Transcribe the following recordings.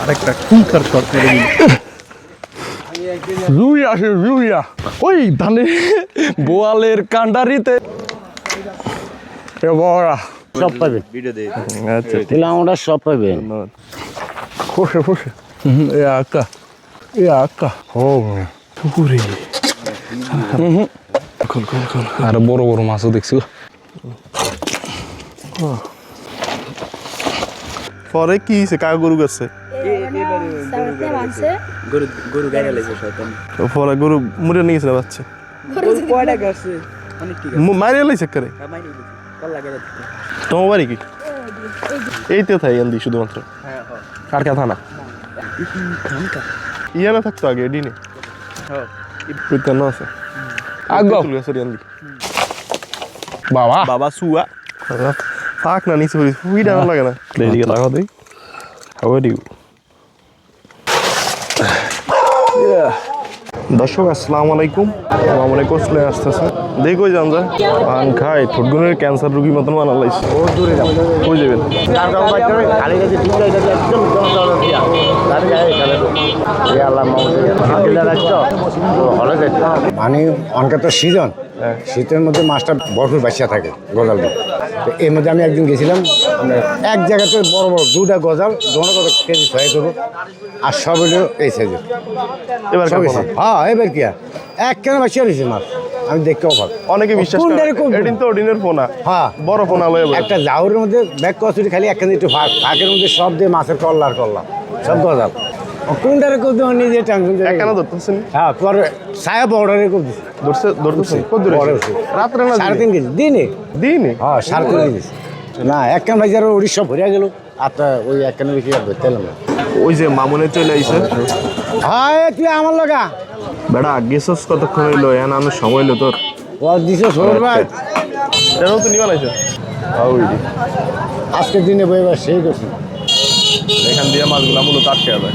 আরেকটা কুঙ্কার শট মেরে দিল। রুই আসে রুইয়া ওই ধানে বোয়ালের কান্ডারিতে। এ বড়া। সব পাবেন আচ্ছা। তাহলে আমরা সব পাবেন ফসে ফসে এ আকা এ আকা। ও পুকুরে। খোল খোল খোল। আর বড় বড় মাছও দেখছি। পরে কি হয়েছে? কার গরু গেছে? গরু মুড়ে নিয়ে বাচ্চা। মারিয়ে লাইছে করে? তোমার বাড়ি কি? এইতে থাই শুধুমাত্র। হ্যাঁ হ্যাঁ কারকা থানা। ইয়ানা থাকতো আগে হ্যাঁ বুঝতেন আছে আগ তুল গেছে আন্দি বাবা। বাবা সুয়া ফাক না নিচে হুইডা লাগে না। এদিকে দেই। হাউ আর ইউ দর্শক আসসালামু আলাইকুম। আসসালামু আলাইকুম চলে আসতেছে। দেখো যান যা পান খাই ফুটগুনের ক্যান্সার রুগী মতন মানা লাইছে। ও দূরে যাও কই যাবেন? খালি কাছে ঠিক আছে একদম জনতা দিয়া তার গায়ে খেলে এ আল্লাহ মামুকে রাখতো হলে যেত মানে অনেকে তো সিজন। শীতের মধ্যে মাছটা ভরপুর বাসিয়া থাকে গজাল দিয়ে। তো এর মধ্যে আমি একদিন গেছিলাম এক জায়গাতে বড় বড় দুটা গজাল দোনো কত কেজি ছয় করব আর সব হলো এই সাইজের। হ্যাঁ? এবার কি এক কেন বাসিয়া রয়েছে মাছ আমি দেখতে অভাব অনেকে বিশ্বাস করে? এদিন তো ওডিনের ফোনা। হ্যাঁ। বড় ফোনা লয়ে একটা জাউরের মধ্যে ব্যাগ কচুরি খালি একখানে একটু ফাঁক ফাঁকের মধ্যে সব দিয়ে মাছের কল্লা আর কল্লা সব গজাল। কোনটারে করতে নিজে টেনশন কেন ধরতেছেন? হ্যাঁ পরে ছায়া বর্ডারে খুব দিছে। ধরছে ধরতেছেন? কত দূরে। রাত্রে না সাড়ে দিনে? তিন কেজি। দিনে? দিনে? হ্যাঁ সাড়ে তিন কেজি। না উড়িষ্যা ভরিয়া গেল। আচ্ছা ওই এক কানে বেশি আর ধরতে এলাম। না ওই যে মামুনে চলে আইছে। হ্যাঁ তুই আমার লগা। বেড়া গেছস কতক্ষণ হইল এন আমি সময় হইল তোর। ও দিছ সর ভাই। এটাও তো নিবা লাইছে আজকের দিনে বইবার সেই করছি। এখান দিয়ে মাছগুলো মূলত আটকে যাবে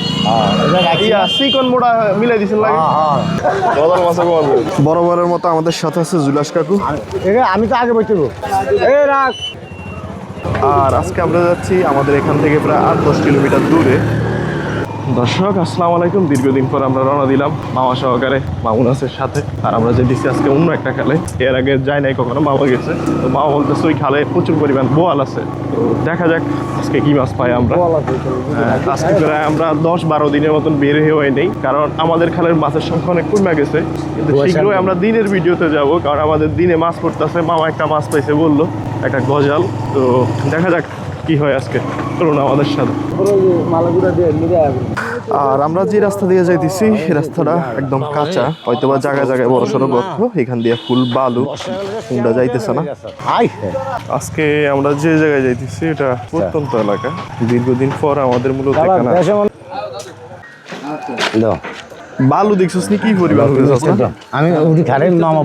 হ্যাঁ ইয়া চিকন মোড়া মিলাই দিছেন লাগে? হ্যাঁ হ্যাঁ। বদল মাছ বরাবরের মতো আমাদের সাথে আছে জুলাস কাকু। আমি তো আগে বসে এ রাখ। আর আজকে আমরা যাচ্ছি আমাদের এখান থেকে প্রায় আট দশ কিলোমিটার দূরে। দর্শক আসসালামু আলাইকুম। দীর্ঘদিন পর আমরা রওনা দিলাম মামা সহকারে মামুন আছে সাথে। আর আমরা যে দিচ্ছি আজকে অন্য একটা খালে। এর আগে যাই নাই কখনো মামা গেছে। তো মামা বলতেছে ওই খালে প্রচুর পরিমাণ বোয়াল আছে। তো দেখা যাক আজকে কি মাছ পাই আমরা। হ্যাঁ, আজকে প্রায় আমরা দশ বারো দিনের মতন বের হয়ে নেই। কারণ আমাদের খালের মাছের সংখ্যা অনেক কমে গেছে। কিন্তু শীঘ্রই আমরা দিনের ভিডিওতে যাব কারণ আমাদের দিনে মাছ পড়তেছে। মামা একটা মাছ পাইছে বলল একটা গজাল। তো দেখা যাক কি হয় আজকে? চলুন আমাদের সাথে। আর আমরা যে রাস্তা দিয়ে যাইতেছি এই রাস্তাটা একদম কাঁচা হয়তো বা জায়গায় জায়গায় বড় সড়ো গর্ত এখান দিয়ে ফুল বালু কুন্ডা যাইতেছে না? আই আজকে আমরা যে জায়গায় যাইতেছি এটা প্রত্যন্ত এলাকা। দীর্ঘদিন পর আমাদের মূলত এখানে। বালু দেখছিস নি? কি না? আমি উঠি খারে মামা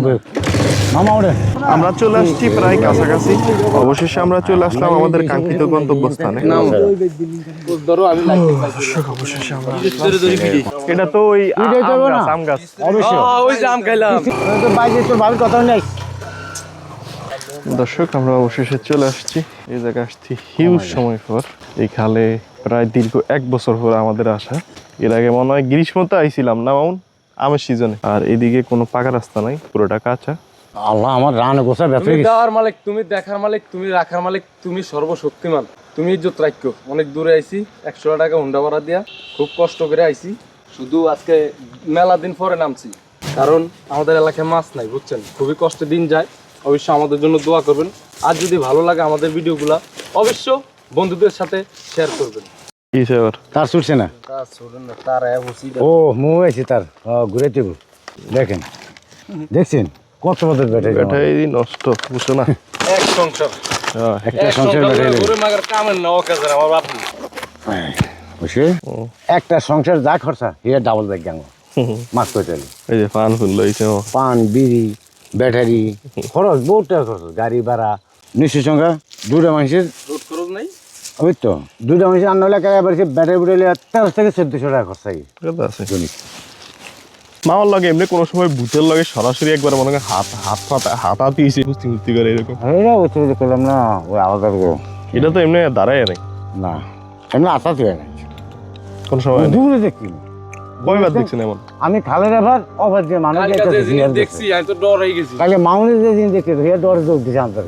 আমরা চলে আসছি প্রায় কাছাকাছি। অবশেষে আমরা চলে আসলাম আমাদের কাঙ্ক্ষিত গন্তব্যস্থানে। এটা তো ওই আম গাছ, অবশ্যই। খাইলাম। কথা নেই। দর্শক আমরা অবশেষে চলে আসছি। এই জায়গায় আসছি হিউজ সময় পর। এই খালে প্রায় দীর্ঘ এক বছর পর আমাদের আসা। এর আগে মনে হয় গ্রীষ্মতে আইছিলাম না মামুন? আমের সিজনে আর এদিকে কোনো পাকা রাস্তা নাই পুরোটা কাঁচা। আল্লাহ আমার রান গোসা ব্যথা তুমি দেওয়ার মালিক তুমি দেখার মালিক তুমি রাখার মালিক তুমি সর্বশক্তিমান। তুমি ইজ্জত রাখো অনেক দূরে আইছি একশো টাকা হুন্ডা ভাড়া দিয়া খুব কষ্ট করে আইছি। শুধু আজকে মেলা দিন পরে নামছি। কারণ আমাদের এলাকায় মাছ নাই বুঝছেন? খুবই কষ্টে দিন যায়। অবশ্যই আমাদের জন্য দোয়া করবেন। আর যদি ভালো লাগে আমাদের ভিডিওগুলা অবশ্য বন্ধুদের সাথে শেয়ার করবেন। তার ছুটছে না? তার ও মু আছে তার। ঘুরে দেবো দেখেন। দেখছেন? কত বছর বেটে এটাই নষ্ট বুঝছ না? এক সংসার। হ্যাঁ, একটা এক সংসার ঘুরে মাগার কামের না অকাজের আমার বাপ। বুঝছে একটা সংসার যা খরচা হিয়া ডাবল ব্যাগ গাঙ্গ মাছ করতে হলে। এই যে পান ফুল লইছে ও। পান বিড়ি ব্যাটারি খরচ বহুত টাকা খরচ। গাড়ি ভাড়া নিশ্চয় সংখ্যা? দুটা মানুষের? রোড খরচ নাই? ওই তো দুটা মানুষের আন্ন এলাকায় এবার ব্যাটারি বুড়াইলে তেরো থেকে চোদ্দশো টাকা খরচা আছে। মামার লাগে এমনি কোনো সময় ভূতের লাগে সরাসরি একবার মনে হয় হাত হাত পাতা হাত হাত দিয়েছে কুস্তি কুস্তি করে এরকম। এটা করলাম না ওই আলাদা করে এটা তো এমনি দাঁড়ায় নাই। না এমনি আশা তুই না কোন সময় নেই। দূরে দেখি কয়বার দেখছেন এমন? আমি খালের এবার অবার যে মানুষ দেখছি দেখছে। আমি তো ডর হয়ে গেছি। কালকে মাউনি যে দিন দেখতে হিয়ার ডরে দৌড় দিছে আনতে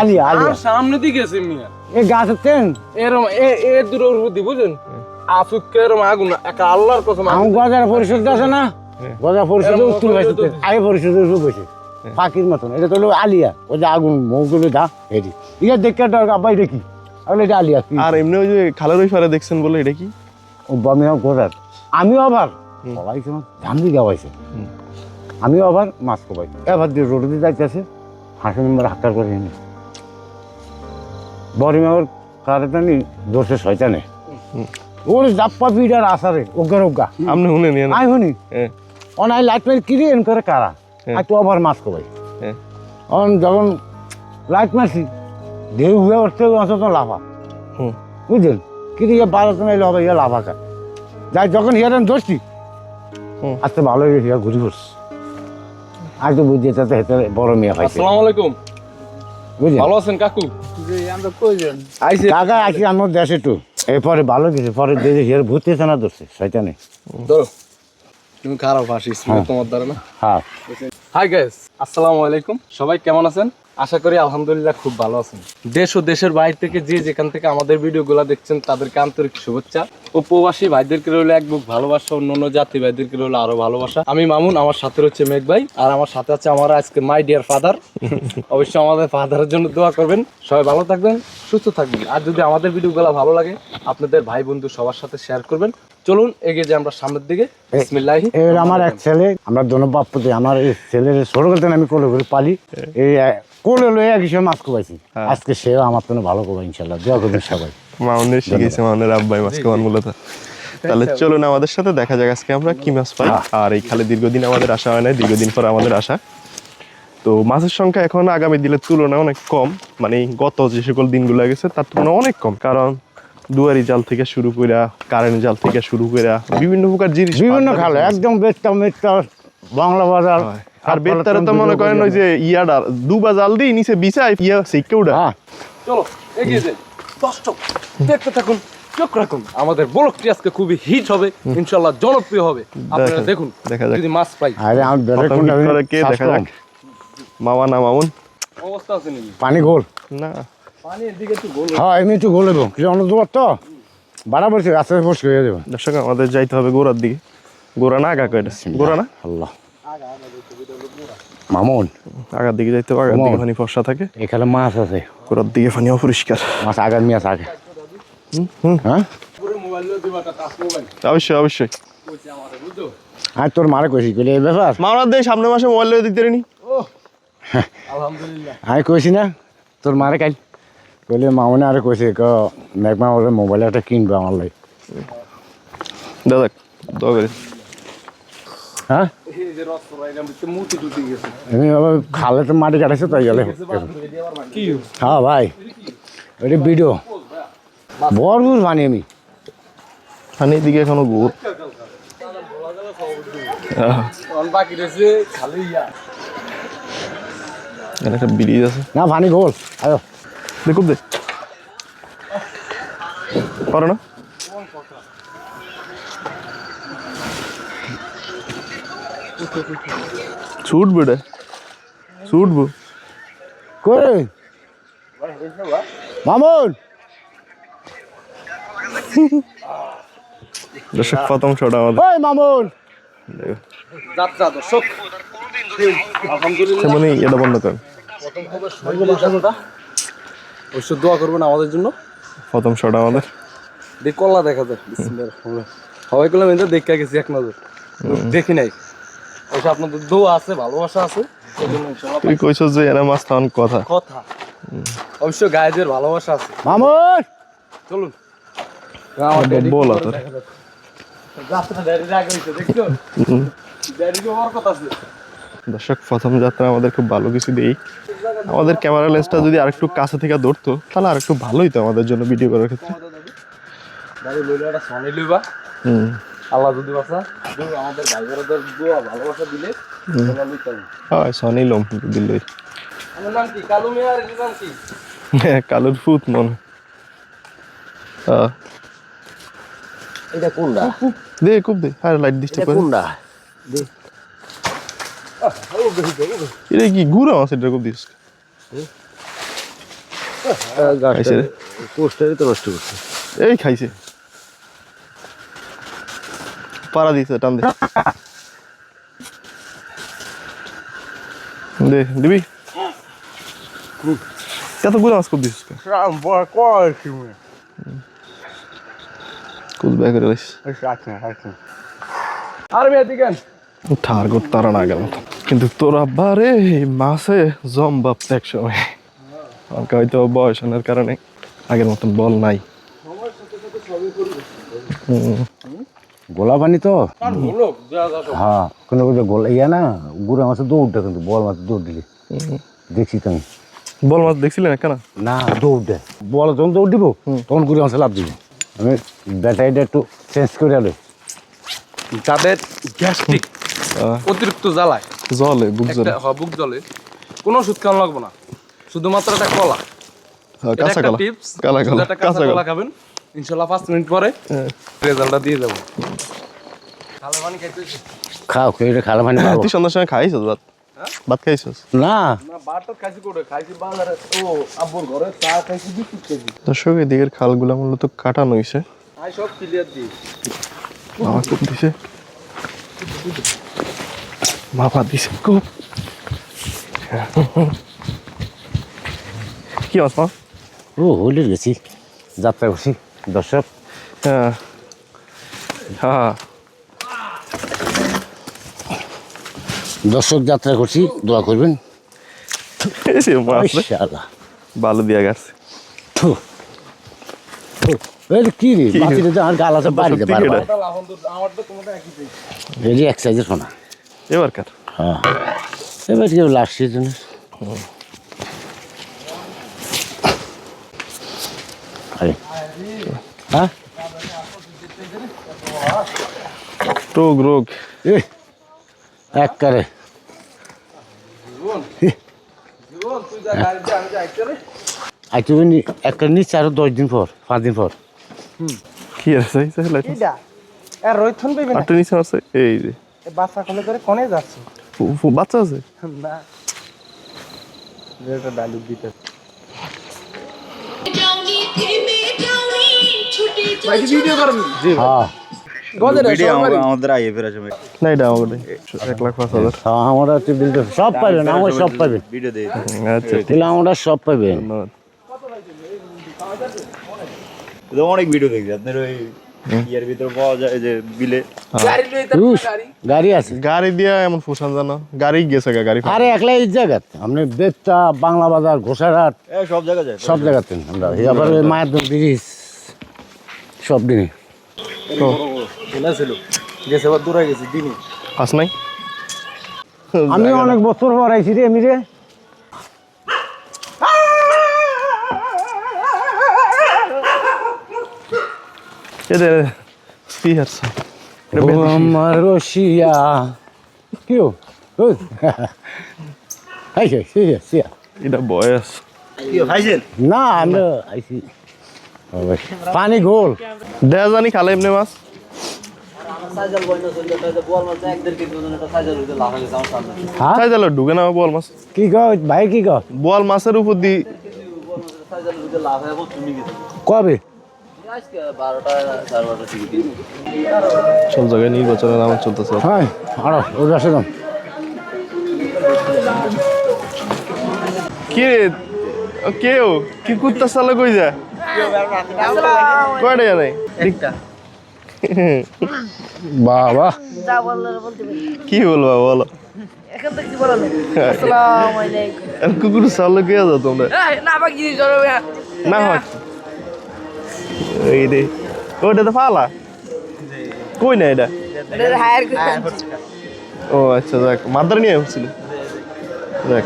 আলিয়া আলিয়া আর সামনে দিকে গেছে মিয়া। এই গাছের তেন এরম এ এ দূরের বুদ্ধি বুঝেন আসুক এরম আগুন একটা আল্লাহর কসম আমার গজার পরিষদ আছে না? গজা পরিষদে উত্তর পাইছে আগে পরিষদে বসে ফাঁকির মতন। এটা তো হলো আলিয়া। ওই যে আগুন মৌগুলো দা এটি ইয়া দেখতে ডর আব্বা এটা কি? আসলে এটা আলিয়া কি? আর এমনি ওই যে খালের ওই পারে দেখছেন বলে এটা কি? ও বামিও গজার আমিও আবার সবাই সময় ধান দিয়ে গাওয়াইছে আমিও আবার মাছ কবাই এবার দিয়ে রোড দিয়ে যাইতেছে হাসি নম্বর হাক্কার করে এনে। বড়ি মেয়র কারে জানি দোষে শয়তানে। ওর জাপ্পা পিডার আসারে ওগা ওগা আপনি শুনে নিয়ে আই শুনি হ্যাঁ। অনাই লাইট মারি কিরি এন করে কারা? হ্যাঁ। আর তো আবার মাছ কবাই। হ্যাঁ। অন যখন লাইট মারছি ঢেউ হয়ে উঠতে অন্তত লাভা হুম। বুঝলেন? কিন্তু ইয়ে বারোতে নাইলে হবে ইয়ে লাভা খা যাই যখন হিয়ারেন ধরছি হুম। আজকে ভালো হয়ে গেছে ঘুরি পড়ছি আজ তো বুঝছি তাতে হেতে বড় মেয়ে পাইছে আসসালামু আলাইকুম। বুঝলেন? ভালো আছেন কাকু? যে আমরা কইজন আইছে কাকা আছি আমার দেশে একটু। এরপরে ভালো কিছু পরে দেখে হিয়ার ভূতে না ধরছে শয়তানে। ধরো। তুমি খারাপ হাসিস তোমার দ্বারা না? হ্যাঁ। হাই গাইস আসসালামু আলাইকুম। সবাই কেমন আছেন? আশা করি আলহামদুলিল্লাহ খুব ভালো আছেন। দেশ ও দেশের বাইরে থেকে যে যেখান থেকে আমাদের ভিডিওগুলো দেখছেন তাদেরকে আন্তরিক শুভেচ্ছা। ও প্রবাসী ভাইদেরকে রইল এক বুক ভালোবাসা অন্যান্য জাতি ভাইদেরকে রইল আরও ভালোবাসা। আমি মামুন আমার সাথে রয়েছে মেঘ ভাই আর আমার সাথে আছে আমার আজকে মাই ডিয়ার ফাদার অবশ্যই আমাদের ফাদারের জন্য দোয়া করবেন। সবাই ভালো থাকবেন সুস্থ থাকবেন। আর যদি আমাদের ভিডিওগুলো ভালো লাগে আপনাদের ভাই বন্ধু সবার সাথে শেয়ার করবেন। চলুন এগিয়ে যাই আমরা সামনের দিকে। বিসমিল্লাহি। এবার আমার এক ছেলে আমরা দোনো বাপ্পতে আমার এই ছেলের ছোট আমি কোলে করে পালি। এই কোলে লয়ে এক হিসেবে মাছ কোবাইছি। আজকে সেও আমার তো ভালো কোবাই ইনশাল্লাহ। দোয়া করবেন সবাই। মাউনের শিখেছে মাউনের আব্বাই মাছ খাওয়ান মূলত তাহলে চলুন আমাদের সাথে দেখা যাক আজকে আমরা কি মাছ পাই। আর এই খালে দীর্ঘদিন আমাদের আসা হয় নাই দীর্ঘদিন পর আমাদের আসা তো মাছের সংখ্যা এখন আগামী দিনের তুলনায় অনেক কম। মানে গত যে সকল দিনগুলো গেছে তার তুলনায় অনেক কম। কারণ দুয়ারি জাল থেকে শুরু করে কারেন্ট জাল থেকে শুরু করে বিভিন্ন প্রকার জিনিস বিভিন্ন খালে একদম বেচতা মেচতা বাংলা বাজার আর বেতারে তো মনে করেন ওই যে ইয়াডার দুবা জাল দিই নিচে বিছাই ইয়া শিখকে উঠা হ্যাঁ। চলো এগিয়ে যাই। দর্শক দেখতে থাকুন চোখ রাখুন। আমাদের ব্লগটি আজকে খুবই হিট হবে ইনশাল্লাহ জনপ্রিয় হবে। আপনারা দেখুন দেখা যাক। যদি মাছ পাই। আরে করে কে দেখা। যাক? মামা না মামুন? অবস্থা আছে নাকি? পানি গোল না। হ্যাঁ এমনি একটু গোল হইব। কিছু অন্য তো? বাড়া পড়ছে আস্তে আস্তে ফোর্স করে দেবো দর্শক আমাদের যাইতে হবে গোড়ার দিকে। গোড়া না আগা কয়টা? গোড়া না? আল্লাহ। মামুন। আগার দিকে যাইতে হবে আগার দিকে পানি ফর্সা থাকে। এখানে মাছ আছে। গোড়ার দিকে পানি অপরিষ্কার। মাছ আগার মিয়াছ আগে। হ্যাঁ? অবশ্যই অবশ্যই। আর তোর মারে কইছি কইলে এই ব্যাপার? মাওনার দেয় সামনের মাসে মোবাইল লয়ে দিতে নি আলহামদুলিল্লাহ আমি কইছি না তোর মারে কাল কইলে মামনে আরে কইছে ক মেঘমা ওরে মোবাইল একটা কিনবে আমার লাই দাদা হ্যাঁ? তো বাবা খালে তো মাটি কাটাইছে তাই গেলে। কি? হ্যাঁ ভাই। ওটা ভিডিও। ভরপুর পানি আমি। পানির দিকে এখনও গোড় ইয়া। একটা ব্রিজ আছে। না পানি গোল। আয়ো। দেখুন দে। পারো না? ছুটবো এটা ছুটবো কই? মামুন! দর্শক প্রথম শট আমাদের। ওই মামুন! যাত্রা দর্শক। আলহামদুলিল্লাহ। তেমনি এটা বন্ধ করেন। প্রথম খবর অবশ্যই দোয়া করবেন আমাদের জন্য। প্রথম শট আমাদের। দেখ কল্লা দেখা যায়। সবাই করলাম এটা দেখে গেছি এক নজর। দেখি নাই। অবশ্য আপনাদের দোয়া আছে ভালোবাসা আছে। তুই কইছ যে এরা মাছ খাওয়ান কথা। কথা। অবশ্য গায়েদের ভালোবাসা আছে। মামুন! চলুন। বল তোর দর্শক প্রথম যাত্রা আমাদের খুব ভালো কিছু দেই। আমাদের ক্যামেরা লেন্সটা যদি আরেকটু কাছে থেকে ধরতো তাহলে আরেকটু ভালোই তো আমাদের জন্য ভিডিও করার ক্ষেত্রে। হুম। আল্লাহ যদি বাসা আমাদের ভাই বোনদের দোয়া ভালোবাসা দিলে হয় সনি লম দিল্লি আমার নাম কি? কালু মিয়া নাম কি? কালোর ফুট মনে। এটা কোনটা? দে খুব দে আরে লাইট কোনটা? এটা কি ঘুরা মাছ এটা খুব দিস? তো নষ্ট করছে। এই খাইছে। পাড়া দিছে টান দে। দে দিবি? কতগুলো মাছ খুব দিস ব্যাগ করে আর মেয়ে দিকেন ঠার করতে তারা না গেল। কিন্তু তোর আব্বা রে মাছে জম বাপ এক সময়। আমাকে হয়তো বয়সনের কারণে আগের মতন বল নাই। হুম। গোলা পানি তো। হ্যাঁ কোনো কোনো গোলা ইয়া না গুড়া মাছের দৌড়টা কিন্তু বল মাছের দৌড় দিলি। দেখছি তো আমি। বল মাছ দেখছিলেন কেন না? দৌড় দেয়। বল যখন দৌড় দিব তখন গুড়া মাছে লাভ দিব। আমি ব্যাটারিটা একটু চেঞ্জ করে আলো যাদের গ্যাস্ট্রিক। অতিরিক্ত জ্বালায়। জলে বুক জলে একটা হ, বুক জলে কোনো ওষুধ খাওয়ানো লাগবো না। শুধুমাত্র একটা কলা। হ্যাঁ, কাঁচা কলা। টিপস কালা কলা কাঁচা কলা। খাবেন। ইনশাল্লাহ পাঁচ মিনিট পরে হ্যাঁ। রেজাল্টটা দিয়ে যাব ভালো পানি খাইতে হয়েছে? খাও খালা পানি পাবো। তুই সন্ধ্যার সময় খাইছিস ভাত? ভাত খাইছিস? না। না বারটা খাইছি করে খাইছি বাজারে। ও আব্বুর ঘরে চা খাইছি বিস্কুট খাইছি। দর্শক এদিকের খালগুলা মূলত কাটানো হয়েছে আই সব ক্লিয়ার দিই মামা খুব দিছে। মামা দিছে। খুব কি মাছ ও হলে গেছি। যাত্রা করছি দর্শক। হ্যাঁ। হ্যাঁ। দর্শক যাত্রা করছি দোয়া করবেন। বালু দিয়া গেছে কি রে? আর গালাতে বাড়িতে সত্যি পারবা কেডা? এখন তো আমার তো তোমাদের একই পেয়েছি। এই এক সাইজের সোনা। এবার কার? হ্যাঁ। এবার কেউ লাস্ট সিজনে আরে হ্যাঁ? রোগ রোগ। এ এক কারে। জীবন তুই যা গাড়ি দিয়ে আমি যাই রে আইতে এক কারে নিচ্ছে আরও দশ দিন পর পাঁচ দিন পর। কি আছে? এই যে। বাচ্চা কোলে করে কনে যাচ্ছে। বাচ্চা আছে? না। হ্যাঁ। এটা দিতে। আমাদের আইয়ে ফেরার পাঁচ হাজার। হ্যাঁ, আচ্ছা, আমরা সব পাবেন আমার সব পাবেন। ভিডিও দিয়ে আমরা সব পাবেন। অনেক ভিডিও দেখছি আপনার ওই ইয়ের ভিতরে পাওয়া যায় যে বিলে গাড়ি লই তার উস, গাড়ি। গাড়ি আছে। গাড়ি দিয়া এমন ফুসান জানো। গাড়ি গেছে গা গাড়ি আরে একলা এই জায়গাত? আপনি বেতটা বাংলা বাজার ঘোষারহাট এ, সব জায়গা যায় সব জায়গাতে আমরা। আবার ওই মায়ের দোল ব্রিজ সব দিনে ছিল ছিল। গেছে বা দূরে গেছি দিনই। পাস নাই? আমি অনেক বছর পর আইছি রে আমি রে। এদের কি আছে আমার রশিয়া কেউ আইছে সিয়া সিয়া এটা বয়স না আমরা ভাই, পানি গোল দেয়া জানি খালে এমনি মাছ ঢুকে না বল মাছ কি ভাই কি বল মাছের উপর দি কবে সব জায়গায় নির্বাচনের আমার চলতেছে। হ্যাঁ আরও পাশে যাও। কি কেউ কি কুত্তা সালে কই যা কয়টা জানে? বাবা। কি বলব বলো। এখন তো কি বলালো? আসসালামু আলাইকুম। আর কুকুর সালে কে যাও তোমরা না বাকি না হয়। এই রে ওটা তো ফালা? কই না এটা? ও আচ্ছা দেখ মাদার নিয়ে হচ্ছিল দেখ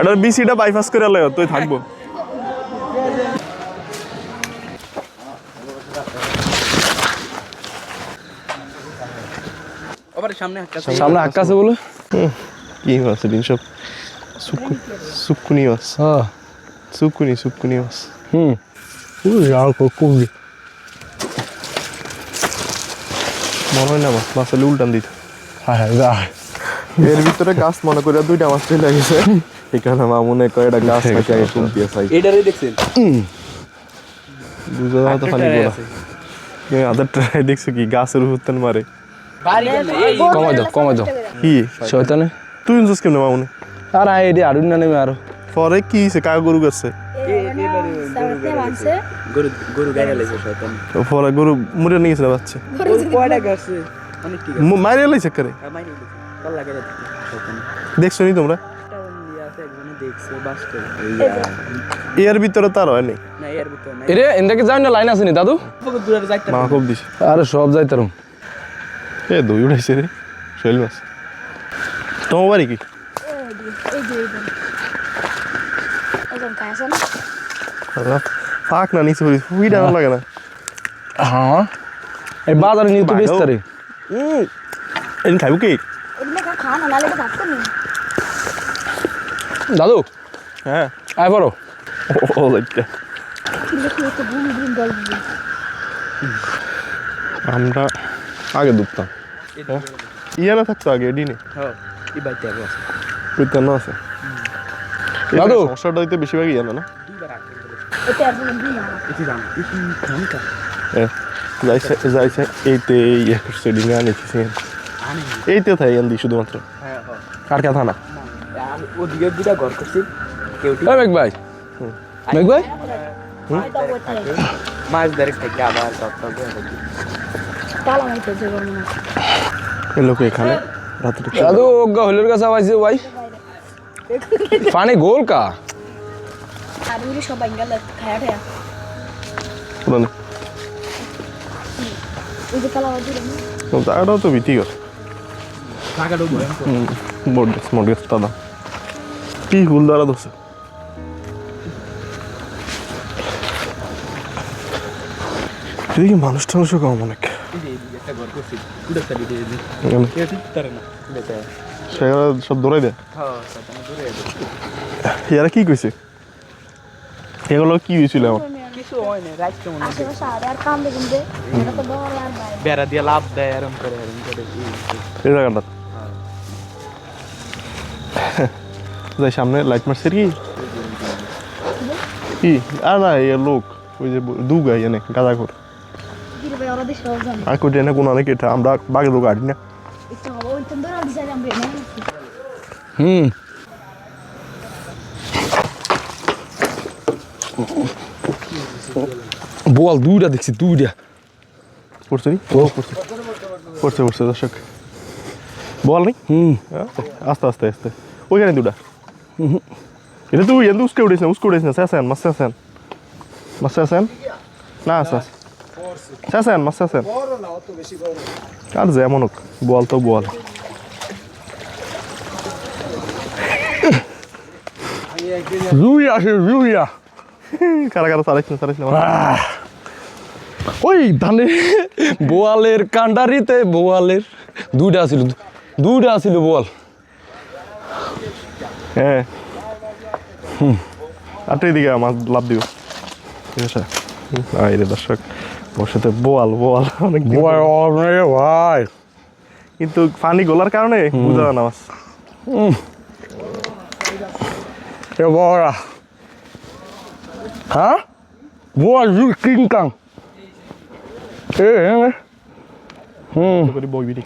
এটার বিসিটা বাইপাস করে লয় তুই থাকব। সামনে হাক্কা আছে। বলে? কি মাছ এদিন সব? সুকু সুকুনি মাছ। হ্যাঁ। সুকুনি সুকুনি মাছ। হুম। আর খুব মনে হয় না মাছ মাছ হলে উল্টান দিত। হ্যাঁ হ্যাঁ এর ভিতরে গাছ মনে করে দুইটা মাছ চলে গেছে। এখানে মামুনে কয়টা গাছ আছে, আগে দিয়ে চাই এইটারই দেখছেন? বুঝা তো খালি বলা আদার ট্রাই দেখছ কি? গাছের উপর মারে। গেলে কমাই দাও কমাই দাও। কি? শয়তানে। তুই ইনজুস কেমনে মামুনে? আর আই এডি আরুন না নেমে আরও। পরে কি হয়েছে? কার গরু গেছে মানছে। গরু পরে মুড়ে নিয়ে বাচ্চা? মারিয়ে লাইছে করে শয়তান। দেখছ নি তোমরা? একটা আছে একজনে দেখছে বাসতে এর ভিতরে তার হয়নি না? এর ভিতর না এন্দাকে লাইন আছে নি দাদু? মা খুব দিছে। আরে সব যাইতারুম এ দই উঠাইছে রে। শৈল মাছ। তোমার বাড়ি কি? কাছে না ফাঁক না নিচে পড়ি ফুইটা ভালো লাগে না। হ্যাঁ। এই বাজারে নিয়ে তো বাগাও। বেচতারে এদিন খাইব কি? দাদু হ্যাঁ। আয় পড়ো। ও দিবি আমরা আগে ডুবতাম ইয়া না থাকতো আগে এডিনে হ্যাঁ। এই বাইতে আছে আছে। দাদু। সমস্যাটা হইতে বেশিরভাগ না না? দুইবার আগে এটা একজন দিন না এটি জানো এ, যাইছে যাইছে এইতে ইয়ে করছে ডিঙা নিতেছে আনে এইতে থাই আন্দি শুধুমাত্র। হ্যাঁ হ্যাঁ আর কে থানা ওদিকে দুটা ঘর করছি কেউ মেঘ ভাই। মেঘ ভাই? মাছ ধরে খাইতে আবার না লোক এখানে? রাত্রে দাদু হলের কাছে আইছে ভাই। পানি গোল কা? আর উনি সবাই গেল খায়া খায়া পুরানো ওই যে দিল না? জায়গাটাও তো টাকাটা ভয়ঙ্কর। মোডগেস মোডগেস দাদা কি হুল দ্বারা দোষে দেখি মানুষ টানুষও কম অনেক। একটা ঘর করছি। সেগুলো সব দৌড়াই দেয় হ্যাঁ এরা কি কইছে? এগুলো কি হয়েছিল আমার কিছু হয় না রাইট কেমন আশেপাশে আর আর কাম দেখুন যে এটা তো বড় আর ভাই বেড়া দিয়ে লাভ দেয় এরম করে এরম করে এই জায়গাটা। যাই সামনে লাইট মারছে কি? কি? আর না এই লোক ওই যে দুগা এনে গাঁদা ঘর আর এনে কোন অনেক এটা? আমরা বাগে লোক আড়ি না একটু হবে ওই তো ধরে দিছে আমরা না হুম। বল দুইটা দেখছি দুইটা। পড়ছে পড়ছে। পড়ছে পড়ছে দর্শক। বল নি হুম। হ্যাঁ, আস্তে আস্তে আস্তে। ওইখানে দুটা এটা তুই এত উস্কে উঠেছ না উস্কে উঠেছ না। শেষেন মাস শেষেন মাস শেষেন না শেষ শেষেন মাস শেষেন আর যেমন হোক বল তো বল রুই আসে রুইয়া কারা কারা চালাইছিল চালাইছিল ওই ধানে বোয়ালের কান্ডারিতে বোয়ালের দুইটা আছিল দুইটা আছিল বোয়াল। হ্যাঁ আটটা দিকে আমার লাভ দিব। ঠিক আছে। আই রে দর্শক ওর সাথে বোয়াল বোয়াল অনেক ভাই। কিন্তু পানি গোলার কারণে বুঝা না মাছ। এ বড়া হ্যাঁ বোয়াল রুই কিংকাং এ এ হুম করি বই বিড়ি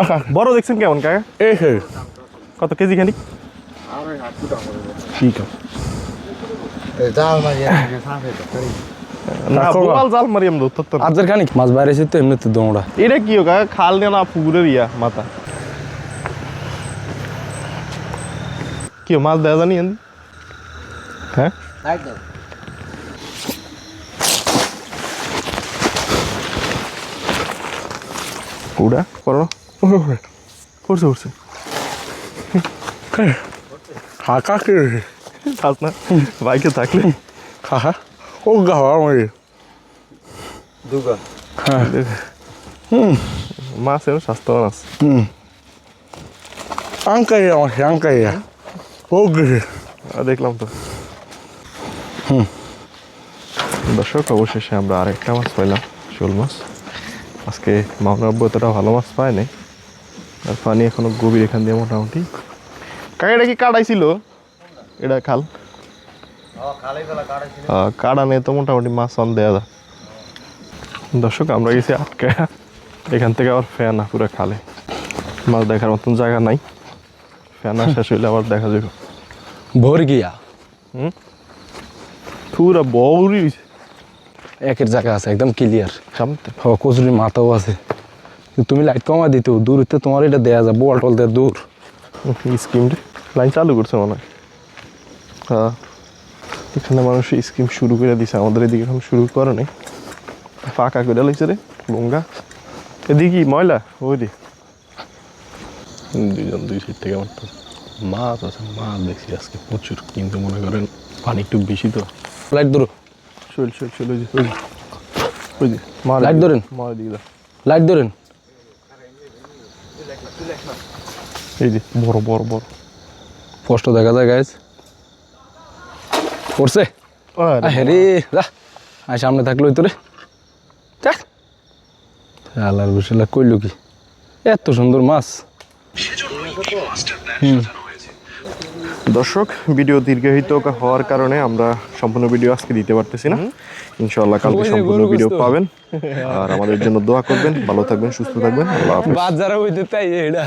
আচ্ছা বড় দেখছেন কেমন কাকা এ হে কত কেজি খানি ঠিক আছে জাল। মারি আমরা উত্তর আজের খানিক মাছ বাইরেছে তো এমনিতে দৌড়া এটা কি হোক খাল দিয়ে না পুকুরের ইয়া মাথা। কি মাছ দেওয়া জানি হ্যাঁ? ওটা করো। করছে করছে। হাঁকা কে? থাক না বাইকে থাকলে। হাহা ও গাওয়া আমার দুগা হ্যাঁ মাছ এমন স্বাস্থ্যবান আছে হুম আঙ্কাই আমার আঙ্কাই ও গে আর দেখলাম তো। দর্শক অবশেষে আমরা আরেকটা মাছ পাইলাম শোল মাছ। আজকে আব্বু এতটা ভালো মাছ পায় নাই। আর পানি এখনও গভীর এখান দিয়ে মোটামুটি। কাকা এটা কি কাটাইছিল? এটা খাল। কাটা নিয়ে তো মোটামুটি মাছ অন দেওয়া যায়। দর্শক আমরা গেছি আটকে। এখান থেকে আবার ফ্যানা পুরো খালে। মাছ দেখার মতন জায়গা নাই। ফ্যানা শেষ হইলে আবার দেখা যাবে ভোর গিয়া পুরা বৌরি একের জায়গা আছে একদম ক্লিয়ার সামনে। হ কচুরির মাথাও আছে। তুমি লাইট কমা দিতে দূরতে তোমার এটা দেয়া যায় বল টল দেওয়া দূর স্কিম লাইন চালু করছে মনে হয়। হ্যাঁ। এখানে মানুষ স্কিম শুরু করে দিছে আমাদের এদিকে এখন শুরু করে নাই। ফাঁকা করে লাগছে রে গঙ্গা। এদিকে ময়লা? ওই দি দুইজন দুই সাইড থেকে আমার তো মাছ আছে মাছ দেখছি আজকে প্রচুর কিন্তু মনে করেন পানি একটু বেশি তো। লাইট ধরো। চল চল চল ওই যে ওই যে মার লাইট ধরেন। মার দিকে দাও। লাইট ধরেন। এই যে বড় বড় বড়। স্পষ্ট দেখা যায় গাইজ পড়ছে হ্যাঁ যা। আর সামনে থাকল ওই তোরে। যা। আল্লাহর কইলো কি? এত সুন্দর মাছ। দর্শক ভিডিও দীর্ঘায়িত হওয়ার কারণে আমরা সম্পূর্ণ ভিডিও আজকে দিতে পারতেছি না। ইনশাআল্লাহ কালকে সম্পূর্ণ ভিডিও পাবেন। আর আমাদের জন্য দোয়া করবেন। ভালো থাকবেন সুস্থ থাকবেন। আল্লাহ হাফেজ। বাজারে হইতে তাই এটা।